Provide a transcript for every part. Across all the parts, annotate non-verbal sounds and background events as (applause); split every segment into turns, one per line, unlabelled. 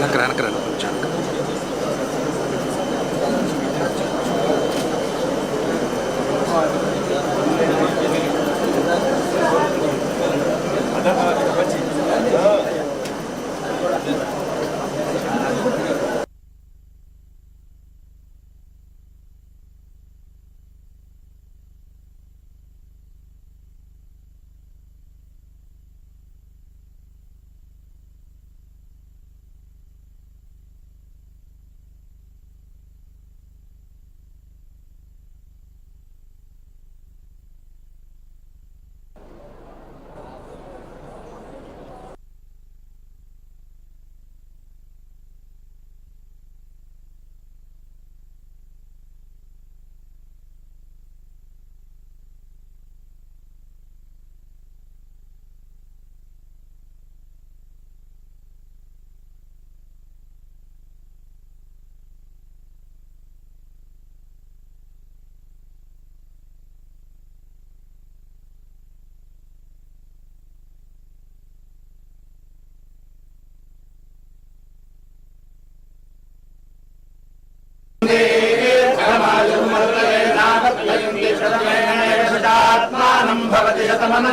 നക്കര നക്കരാണ്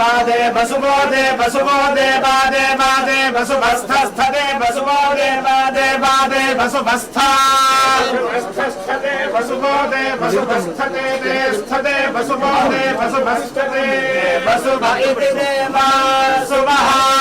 बादे वसुवो दे वसुवो दे बादे बादे वसुभस्थस्थदे वसुवो दे बादे बादे वसुभस्था स्थदे वसुवो दे वसुभस्थदे दे स्थदे वसुवो दे वसुभस्थदे वसुभ इति दे वासुवः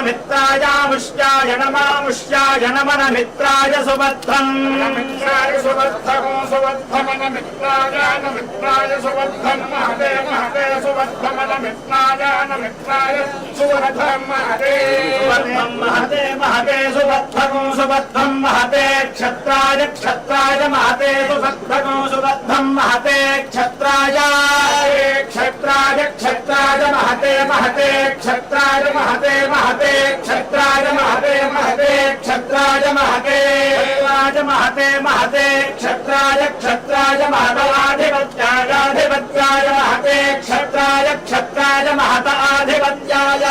नमिममिममामुष्याय नमन मित्राय न मित्रायामुष्याय नमिममिममामुष्याय नमन मित्राय मुष्याय नमन मित्राय न मित्रायामुष्याय नमामुष्याय नमन मित्राय सुबद्धवो सुबद्धमन मित्रायामुष्याय नमामुष्याय नमन मित्राय सुबद्धम् मित्राय सुबद्धवो सुबद्धमन मित्राय न मित्राय सुबद्धम् महते महते सुबद्धमन मित्राय न मित्राय सुबद्धम् महते सुबद्धम् महते महते सुबद्धवो सुबद्धम् महते क्षत्राय क्षत्राय महते सुबद्धवो सुबद्धम् महते क्षत्राय क्षत्राय क्षत्राय महते महते क्षत्राय महते महते क्षत्राय महते महते क्षत्राय महते क्षत्राय महते महते क्षत्राय क्षत्राय महताधिपत्यायाधिपत्याय महते क्षत्राय क्षत्राय महत आधिपत्याय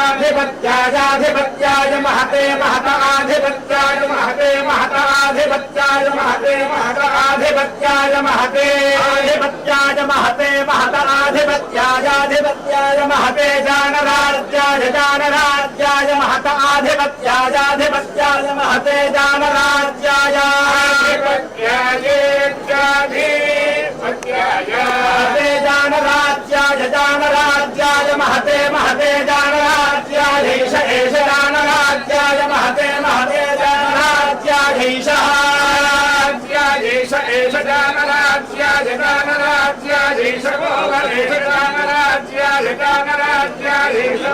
आधिपत्यायाधिपत्याय महते महत आधिपत्याय महते महत आधिपत्याय महते महत आधिपत्याय महते आधिपत्याय महते महत आधिपत्यायाधिपत्याय महते जानराज्याय जानराज्याय महत आधिपत्यायाधिपत्याय महते जानराज्याय महते जानराज्याय जानराज्याय महते महते जानराज्याधीश एष जानराज्याय महते महते जानराज्याधीशः राज्याधीश एष जानराज्याय जानराज्याधीश गोवरेष जानराज्याय जानराज्याधीश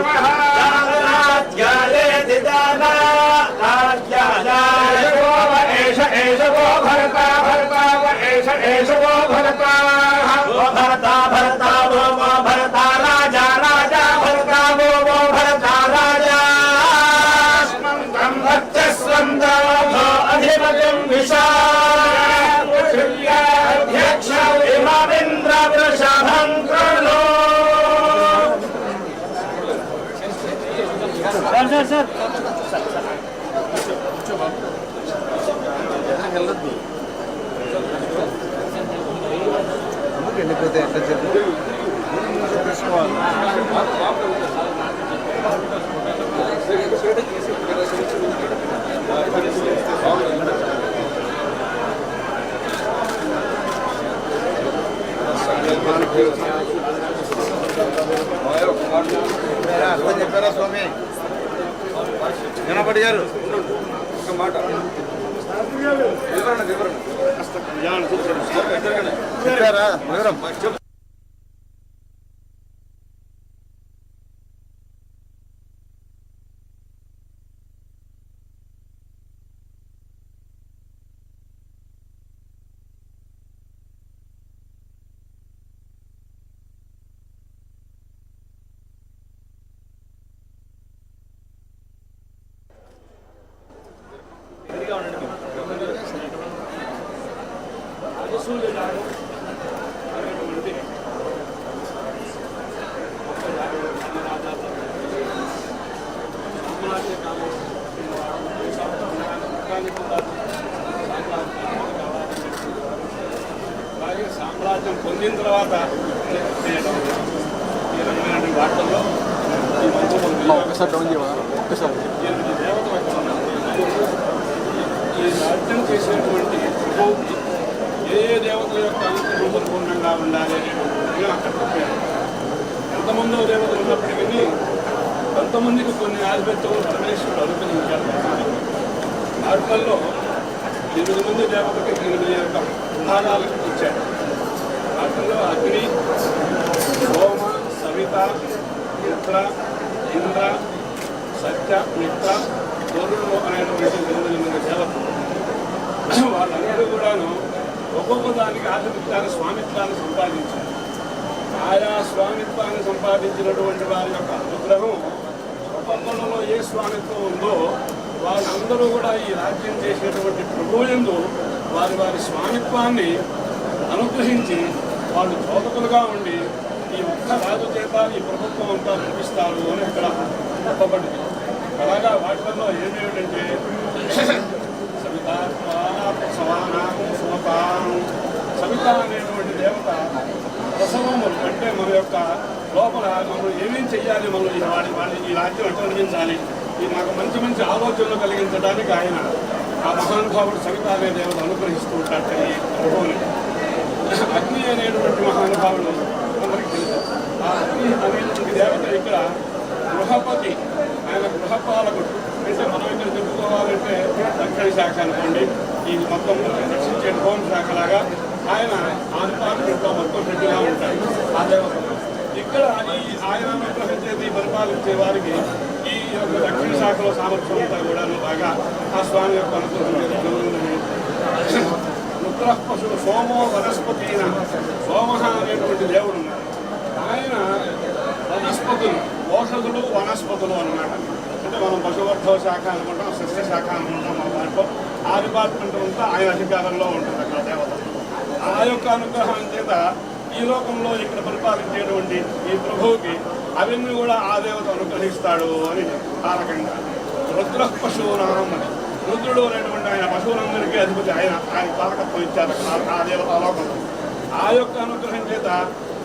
Hands up
వెళ్ళిపోతే ఎట్లా చెప్పు? అర్థం చెప్పారా స్వామి? జనపడి గారు ఒక మాట. వివరణ వివరణ చెప్పారా వివరం
అలాగే సామ్రాజ్యం పొందిన తర్వాత ఈ రకమైనటువంటి వార్తల్లో ఈ మంచి. ఈ రాజ్యం చేసేటువంటి ప్రభువుకి ఏ ఏ దేవతల యొక్క అనుగ్రహం పరిపూర్ణంగా ఉండాలి అనేటువంటిది అక్కడ చెప్పారు. ఎంతమందో దేవతలు ఉన్నప్పటికీ కొంతమందికి కొన్ని ఆధిపత్యం పరమేశ్వరుడు అనుగ్రహించారు వాటిల్లో ఎనిమిది మంది దేవతకి ఎనిమిది యొక్క విధానాలకు ఇచ్చారు వాటిల్లో అగ్ని సోమ సవిత మిత్ర ఇంద్ర సత్య మిత్ర వరుణుడు అనేటువంటి ఎనిమిది మంది దేవతలు. వాళ్ళందరూ కూడాను ఒక్కొక్క దానికి ఆధిపత్యాన్ని స్వామిత్వాన్ని సంపాదించారు. ఆయా స్వామిత్వాన్ని సంపాదించినటువంటి వారి యొక్క అనుగ్రహం ఒక్కొక్కరిలో ఏ స్వామిత్వం ఉందో వాళ్ళందరూ కూడా ఈ రాజ్యం చేసేటువంటి ప్రభువులందు వారి వారి స్వామిత్వాన్ని అనుగ్రహించి వాళ్ళు చోదకులుగా ఉండి ఈ ఒక్క రాజు చేత ఈ ప్రభుత్వం అంతా నడిపిస్తారు అని ఇక్కడ చెప్పబడింది. అలాగా వాటిల్లో ఏమేమిటంటే సవితాత్మానం సవిత అనేటువంటి దేవత ప్రసవము అంటే మన యొక్క లోపల మనం ఏమేం చెయ్యాలి మనం వాడి వాడి ఈ రాజ్యం ఎట్లా నడిపించాలి ఈ నాకు మంచి మంచి ఆలోచనలు కలిగించడానికి ఆయన ఆ మహానుభావుడు సవిత అనే దేవత అనుగ్రహిస్తూ ఉంటాడు ఈ ప్రభువుని. అగ్ని అనేటువంటి మహానుభావుడు అందరికీ తెలుసు. ఆ అగ్ని అనేటువంటి దేవత ఇక్కడ గృహపతి ఆయన గృహపాలకుడు. అంటే మనం ఇక్కడ చెప్పుకోవాలంటే దక్షిణ శాఖ అనుకోండి. ఈ మొత్తం రక్షించే హోం శాఖ లాగా ఆయన ఆ డిపార్ట్మెంట్లో మొత్తం పెట్టిగా ఉంటాయి ఆ దేవత. ఇక్కడ ఈ ఆయన అనుగ్రహించేది పరిపాలించే వారికి దక్షిణ శాఖలో సామర్థ్యం అంతా కూడా బాగా ఆ స్వామి యొక్క అనుగ్రహం రుద్ర పశువు సోమో వనస్పతి అయిన సోమ అనేటువంటి దేవుడు ఉన్నాడు. ఆయన వనస్పతులు ఔషధులు వనస్పతులు అన్నమాట. అంటే మనం పశువర్ధవ శాఖ అనుకుంటాం సస్య శాఖ అనుకుంటాం మన దాంట్లో ఆ డిపార్ట్మెంట్ అంతా ఆయన అధికారంలో ఉంటుంది అక్కడ దేవత. ఆ యొక్క అనుగ్రహం చేత ఈ లోకంలో ఇక్కడ పరిపాలించేటువంటి ఈ ప్రభువుకి అవన్నీ కూడా ఆ దేవత అనుగ్రహిస్తాడు అని ఆ రకంగా. రుద్ర పశువునాం అని రుద్రుడు అనేటువంటి ఆయన పశువులందరికీ అధిపతి ఆయన. ఆయన పాలకత్వం ఇచ్చారు ఆ- దేవత ఆ లోకంలో ఆ యొక్క అనుగ్రహం చేత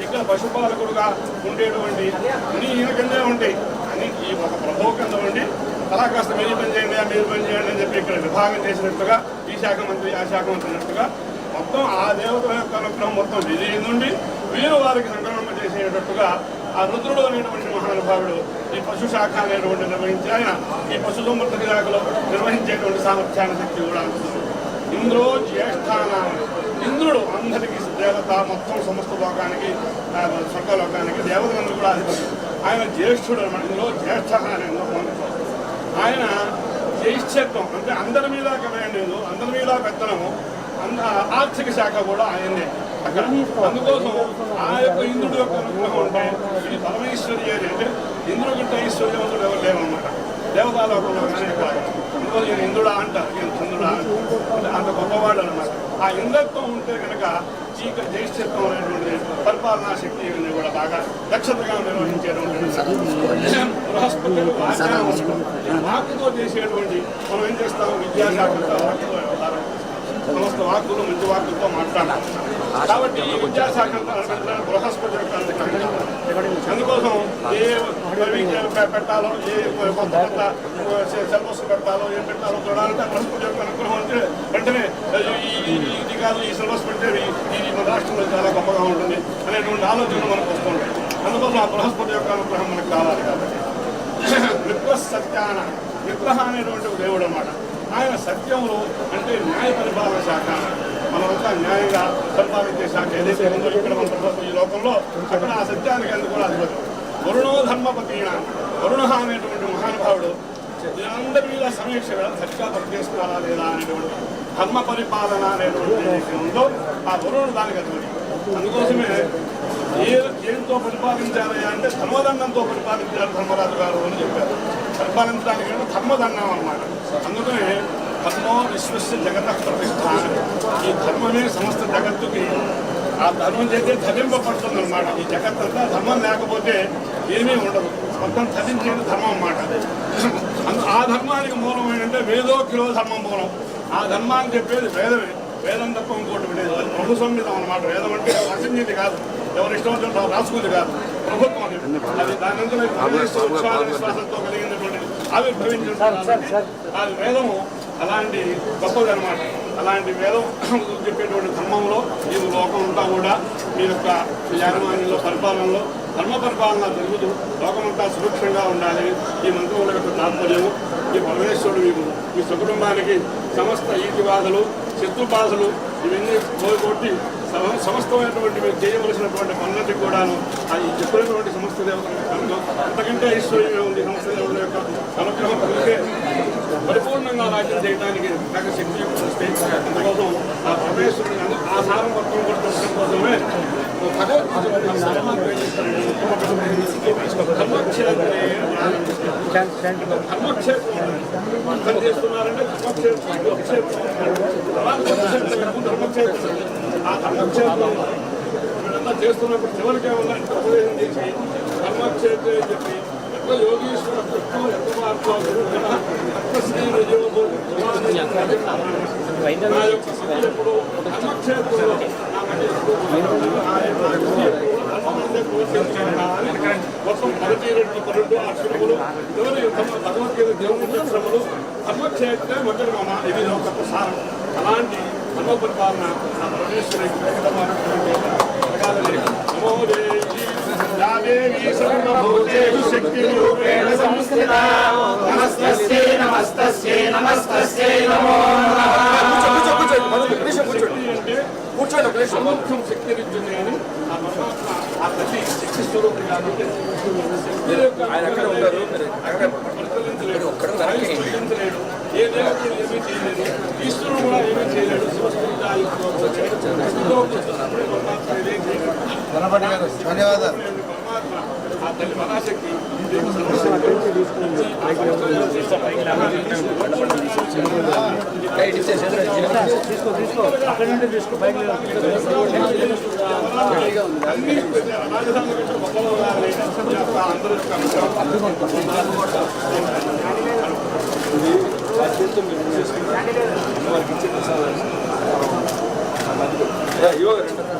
ఇక్కడ పశుపాలకుడుగా ఉండేటువంటి అన్ని ఈయన కిందే ఉంటాయి అని ఈ ఒక ప్రభు కింద ఉండి అలా కాస్త మీరు పని చేయండి మీరు పని చేయండి అని చెప్పి ఇక్కడ విభాగం చేసినట్టుగా ఈ శాఖ మంత్రి ఆ శాఖ మంత్రి అన్నట్టుగా మొత్తం ఆ దేవతల యొక్క అనుగ్రహం మొత్తం విజయ నుండి వీరు వారికి సంక్రమణ చేసేటట్టుగా ఆ రుద్రుడు అనేటువంటి మహానుభావుడు ఈ పశు శాఖ అనేటువంటి నిర్వహించి ఆయన ఈ పశు సంవర్ధక శాఖలో నిర్వహించేటువంటి సామర్థ్యాన్ని శక్తి కూడా అందుతుంది. ఇంద్రో జ్యేష్ఠానం ఇంద్రుడు అందరికీ దేవత మొత్తం సమస్త లోకానికి స్వర్గలోకానికి దేవతలందరూ కూడా అధిపతి. ఆయన జ్యేష్ఠుడు అనమాట ఇందులో జ్యేష్ఠ ఆయన జ్యేష్ఠత్వం అంటే అందరి మీద కమాండ్ అందరి మీద పెత్తనము అంద ఆర్థిక శాఖ కూడా ఆయనే అక్కడ అందుకోసం ఆ యొక్క ఇంద్రుడు యొక్క అనుగ్రహం ఉంటే ఈ పరమేశ్వరి అని అంటే ఇంద్రుడు కంటే ఐశ్వర్యవంతుడు ఎవరు లేవన్నమాట దేవతాలోకంలో కానీ నేను ఇంద్రుడా అంటారు నేను చంద్రుడా అంత గొప్పవాడు అనమాట ఆ ఇంద్రత్వం ఉంటే కనుక చీక జ్యేష్ఠత్వం అనేటువంటి పరిపాలనా శక్తి కూడా బాగా దక్షతగా నిర్వహించేటువంటి బృహస్పతి వాక్కుతో చేసేటువంటి మనం ఏం చేస్తాం విద్యాశాఖ వాక్కుతో వ్యవహారం సమస్త వాక్కులు మంచి వాక్కులతో మాట్లాడాలి కాబట్టి ఈ విద్యాశాఖ అంతా బృహస్పతి యొక్క అనుగ్రహం. అందుకోసం ఏ పెట్టాలో ఏ కొత్త కొత్త సిలబస్ పెట్టాలో ఏం పెట్టాలో చూడాలంటే బృహస్పతి యొక్క అనుగ్రహం అంటే వెంటనే ఈ ఈ- ఇది కాదు ఈ సిలబస్ పెడితే ఈ- మన రాష్ట్రంలో చాలా గొప్పగా ఉంటుంది అనేటువంటి ఆలోచనలు మనకు వస్తుంటాయి అందుకోసం ఆ బృహస్పతి యొక్క అనుగ్రహం మనకు కావాలి కాబట్టి. విప్ర సత్యాన విగ్రహ అనేటువంటి దేవుడు అనమాట ఆయన సత్యంలో అంటే న్యాయ పరిపాలన శాఖ. మనమంతా న్యాయంగా పరిపాలించే శాఖ ఏదైతే ఉందో ఇక్కడ మన ప్రభుత్వం ఈ లోకంలో అక్కడ ఆ సత్యానికి అందుకు కూడా అధిపతి వరుణో ధర్మపతి వరుణ అనేటువంటి మహానుభావుడు అందరి మీద సమీక్ష సరిగ్గా పనిచేస్తున్నారా లేదా అనేటువంటి ధర్మ పరిపాలన అనేటువంటి ఉందో ఆ వరుణుడు దానికి అధిపతి. అందుకోసమే ఏ ఏంతో పరిపాలించాలి అంటే ధర్మదండంతో పరిపాలించారు ధర్మరాజు గారు అని చెప్పారు. పరిపాలించడానికి ధర్మదండం అన్నమాట. అందుకనే ధర్మో విశ్వస్య జగత ప్రతిష్ట ఈ ధర్మమే సమస్త జగత్తుకి ఆ ధర్మం చేస్తే ధరింపబడుతుంది అనమాట ఈ జగత్తంతా ధర్మం లేకపోతే ఏమీ ఉండదు. మొత్తం ధరించేది ధర్మం అన్నమాట అందు. ఆ ధర్మానికి మూలం ఏంటంటే వేదో కిలో ధర్మం మూలం. ఆ ధర్మాన్ని చెప్పేది వేదమే వేదం తప్ప ఇంకోటి లేదు అది ప్రభు సంహితం అనమాట వేదం అంటే రచించింది కాదు. ఎవరి ఇష్టం వచ్చిన రాసుకుంది కాదు. ప్రభుత్వం అది. దాని విశ్వాస విశ్వాసంతో కలిగినటువంటి ఆవిర్భవించిన అది వేదము అలాంటి గొప్పది అనమాట అలాంటి వేదం (coughs) చెప్పేటువంటి ధర్మంలో ఈ లోకం అంతా కూడా మీ యొక్క యాజమాన్యంలో పరిపాలనలో ధర్మ పరిపాలన జరుగుతూ లోకమంతా సురక్షంగా ఉండాలి. ఈ మంత్రముల యొక్క తాత్పర్యము ఈ పరమేశ్వరుడు మీకు మీ సకుటుంబానికి సమస్త ఈతివాదులు శత్రుబాధలు ఇవన్నీ పోగొట్టి సమ- సమస్తమైనటువంటి మీరు చేయవలసినటువంటి పనులకి కూడాను ఆ చెప్పినటువంటి సమస్త దేవతల అంతకంటే ఐశ్వర్యం ఉంది సమస్త దేవుల యొక్క అనుగ్రహం కలిగే రాజ్యం చేయడానికి నాకు శక్తి అందుకోసం ఆ పరమేశ్వరుని ఆ సారం మొత్తం కొట్టడం కోసమే ధర్మక్షేత్రే ధర్మక్షేత్రం అర్థం చేస్తున్నారంటే ధర్మక్షేత్రం ధర్మక్షేత్రం ఆ వీళ్ళంతా చేస్తున్నప్పుడు చివరికి ఏమన్నా ఉపదేశం చేసి కర్మక్షేత్రం చెప్పి యొక్క స్థితి ఎప్పుడు మధ్య మొత్తం పదకొండు పన్నెండు అక్షరములు ఎవరు భగవద్గీత దేవుని అక్షరములు ధర్మక్షేత్రే మొదటి మామ ఇది ఒక సారం అలాంటి ధర్మ పరిపాలన ఆ పరమేశ్వరి జరగాలని నమో దేవి సర్వభూతేషు శక్తి రూపేణ సంస్థితా
నమస్తస్యై నమస్తస్యై నమస్తస్యై నమో
కూర్చోండి ఒక నిమిషం కూర్చోండి
అంటే ఆ పరమాత్మ శక్తి స్వరూపం కాబట్టి
ఆయన అక్కడ ఉంటారు మీరు ఒక్కడ
పరిపాలించలేడు ఏ దేవతలు ఏమీ చేయలేదు ఈశ్వరుడు కూడా ఏమీ చేయలేడు శివస్వరూప
ధన్యవాదాలు.
తల్లి మహాశక్తి అన్ని రాజధాని కంటే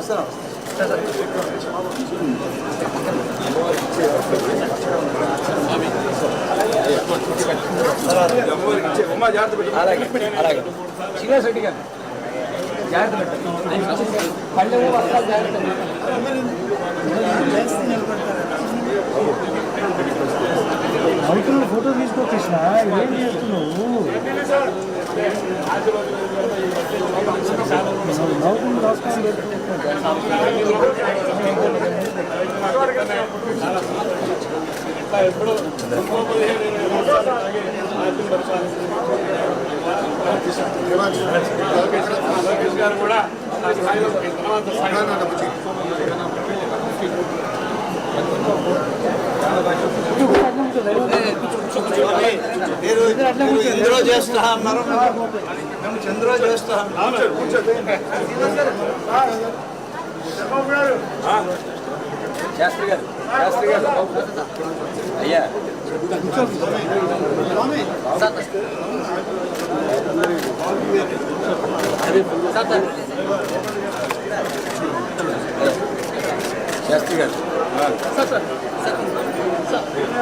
గొప్పగా ఉండాలి అందరూ
అమ్మ జాగ్రత్త పెట్టి
అలాగే అలాగే శ్రీనివాస్ రెడ్డి గారు జాగ్రత్త పెట్టండి పళ్ళు వస్త్రాలు జాగ్రత్త
అవుతున్న ఫోటో తీసుకో కృష్ణ ఏం చేస్తున్నావు నవ్వుకుని రాసుకోవాలి
ఇట్లా ఎప్పుడు. లోకేష్ గారు కూడా
మీరు ఇందులో చేస్తా అన్నారు మేము చంద్రో చేస్తా.
శాస్త్రి గారు శాస్త్రి గారు అయ్యా. శాస్త్రి గారు.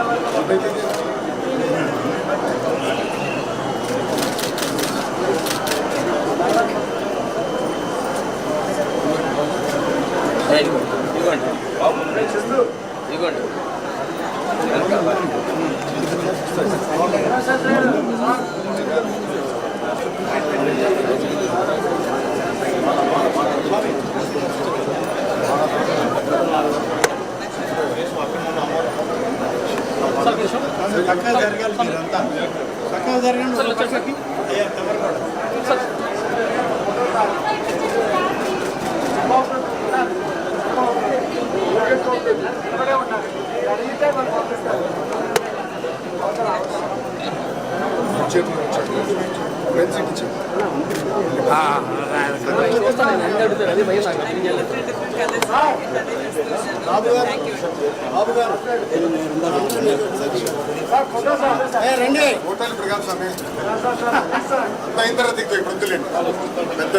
ఇదిగోండి
చక్కగా జరగండి ఒక పక్కకి. అయ్యా,
చూస్తాను నేను అడుగుతాను అది భయం నాకు
రండి
హోటల్ ప్రకాశ్ అయిన తర్వాత ఇప్పుడు వద్దులేండి. పెద్ద